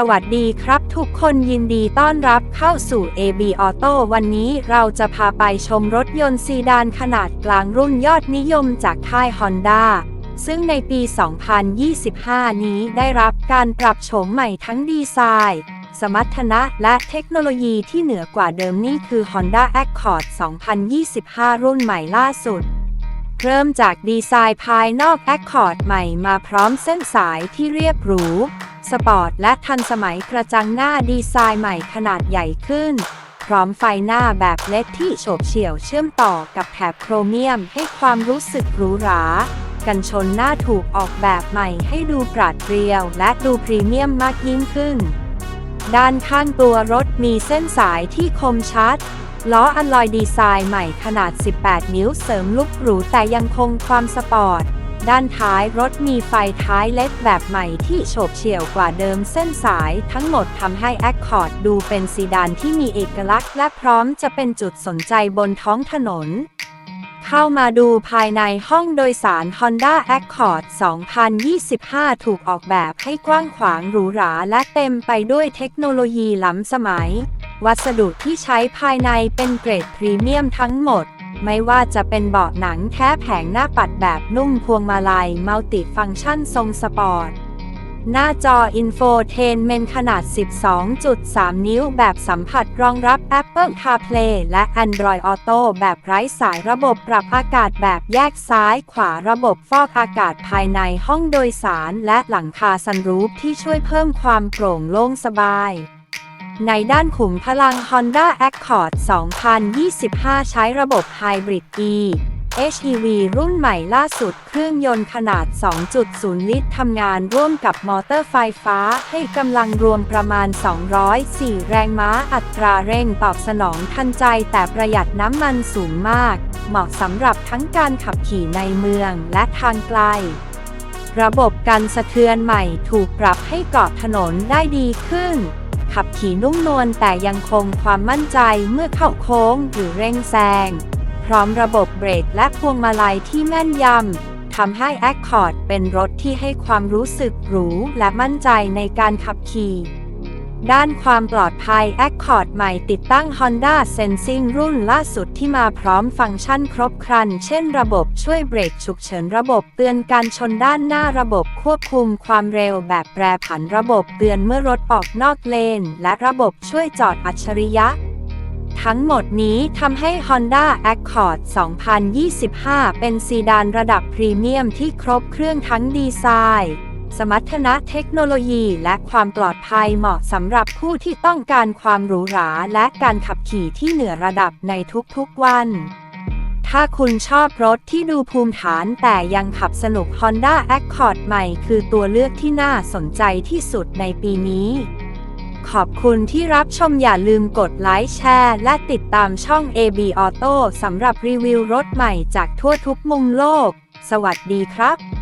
สวัสดีครับทุกคนยินดีต้อนรับเข้าสู่ AB Auto วันนี้เราจะพาไปชมรถยนต์ซีดานขนาดกลางรุ่นยอดนิยมจากค่าย Honda ซึ่งในปี 2025 นี้ได้รับการปรับโฉมใหม่ทั้งดีไซน์ สมรรถนะและเทคโนโลยีที่เหนือกว่าเดิมนี่คือ Honda Accord 2025 รุ่นใหม่ล่าสุดเริ่มจากดีไซน์ภายนอก Accord ใหม่มาพร้อมเส้นสายที่เรียบหรู สปอร์ตและทันสมัยกระจังหน้าดีไซน์ใหม่ขนาดใหญ่ขึ้น พร้อมไฟหน้าแบบเล็ดที่โฉบเฉี่ยวเชื่อมต่อกับแถบโครเมียมให้ความรู้สึกหรูหรา กันชนหน้าถูกออกแบบใหม่ให้ดูปราดเปรียวและดูพรีเมียมมากยิ่งขึ้น ด้านข้างตัวรถมีเส้นสายที่คมชัดล้ออัลลอยดีไซน์ใหม่ขนาด 18 นิ้วเสริมลุกหรูแต่ยังคงความสปอร์ต ด้านท้ายรถมีไฟท้ายเล็กแบบใหม่ที่โฉบเฉี่ยวกว่าเดิมเส้นสายทั้งหมดทำให้ Accord ดูเป็นซีดานที่มีเอกลักษณ์และพร้อมจะเป็นจุดสนใจบนท้องถนน เข้ามาดูภายในห้องโดยสาร Honda Accord 2025 ถูกออกแบบให้กว้างขวางหรูหราและเต็มไปด้วยเทคโนโลยีล้ำสมัย วัสดุที่ใช้ภายในเป็นเกรดพรีเมียมทั้งหมด ไม่ว่าจะเป็นเบาะหนังแท้แผงหน้าปัดแบบนุ่มพวงมาลัยมัลติฟังก์ชันทรงสปอร์ต หน้าจออินโฟเทนเมนขนาด 12.3 นิ้วแบบสัมผัสรองรับ Apple CarPlay และ Android Auto แบบไร้สายระบบปรับอากาศแบบแยกซ้ายขวาระบบฟอกอากาศภายในห้องโดยสารและหลังคาซันรูฟที่ช่วยเพิ่มความโปร่งโล่งสบาย ในด้านขุมพลัง Honda Accord 2025 ใช้ระบบ Hybrid E HEV รุ่นใหม่ล่าสุดเครื่องยนต์ขนาด 2.0 ลิตรทำงานร่วมกับมอเตอร์ไฟฟ้าให้กำลังรวมประมาณ 204 แรงม้าอัตราเร่งตอบสนองทันใจแต่ประหยัดน้ำมันสูงมาก เหมาะสำหรับทั้งการขับขี่ในเมืองและทางไกล ระบบกันสะเทือนใหม่ถูกปรับให้เกาะถนนได้ดีขึ้น ขับขี่นุ่มนวลแต่ยังคงความมั่นใจเมื่อเข้าโค้งหรือเร่งแซง พร้อมระบบเบรกและพวงมาลัยที่แม่นยำทำให้ Accord เป็นรถที่ให้ความรู้สึกหรูและมั่นใจในการขับขี่ ด้านความปลอดภัย Accord ใหม่ติดตั้ง Honda Sensing รุ่นล่าสุดที่มาพร้อมฟังก์ชันครบครัน เช่นระบบช่วยเบรกฉุกเฉินระบบเตือนการชนด้านหน้าระบบควบคุมความเร็วแบบแปรผันระบบเตือนเมื่อรถออกนอกเลน และระบบช่วยจอดอัจฉริยะทั้งหมดนี้ทำให้ Honda Accord 2025 เป็นซีดานระดับพรีเมียมที่ครบเครื่องทั้งดีไซน์ สมรรถนะเทคโนโลยีและความปลอดภัยเหมาะสำหรับผู้ที่ต้องการความหรูหราและการขับขี่ที่เหนือระดับในทุกๆวัน ถ้าคุณชอบรถที่ดูภูมิฐานแต่ยังขับสนุก Honda Accord ใหม่คือตัวเลือกที่น่าสนใจที่สุดในปีนี้ขอบคุณที่รับชมอย่าลืมกดไลค์แชร์ และติดตามช่อง AB Auto สำหรับรีวิวรถใหม่จากทั่วทุกมุมโลก สวัสดีครับ